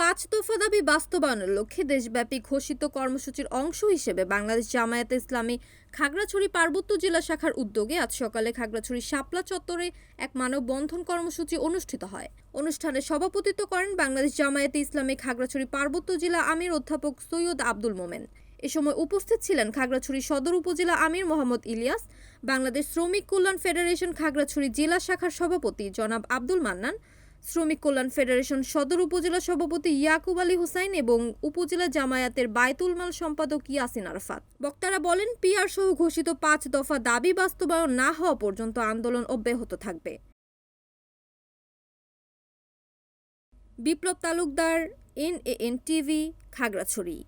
পাঁচ দফা দাবি বাস্তবায়নের লক্ষ্যে দেশব্যাপী ঘোষিত কর্মসূচির অংশ হিসেবে বাংলাদেশ জামায়াতে ইসলামী খাগড়াছড়ি পার্বত্য জেলা শাখার উদ্যোগে আজ সকালে খাগড়াছড়ি শাপলা চত্বরে এক মানববন্ধন কর্মসূচি অনুষ্ঠিত হয়। অনুষ্ঠানে সভাপতিত্ব করেন বাংলাদেশ জামায়াতে ইসলামী খাগড়াছড়ি পার্বত্য জেলা আমির অধ্যাপক সৈয়দ আব্দুল মোমেন। এ সময় উপস্থিত ছিলেন খাগড়াছড়ি সদর উপজেলা আমির মোহাম্মদ ইলিয়াস, বাংলাদেশ শ্রমিক কল্যাণ ফেডারেশন খাগড়াছড়ি জেলা শাখার সভাপতি জনাব আব্দুল মান্নান শ্রমিক কল্যাণ ফেডারেশন সদর উপজেলা সভাপতি ইয়াকুব আলী হুসাইন এবং উপজেলা জামায়াতের বায়তুল মাল সম্পাদক ইয়াসিন আরাফাত। বক্তারা বলেন, পিআর সহ ঘোষিত পাঁচ দফা দাবি বাস্তবায়ন না হওয়া পর্যন্ত আন্দোলন অব্যাহত থাকবে। Biplab Talukdar N A N TV, Khagrachari.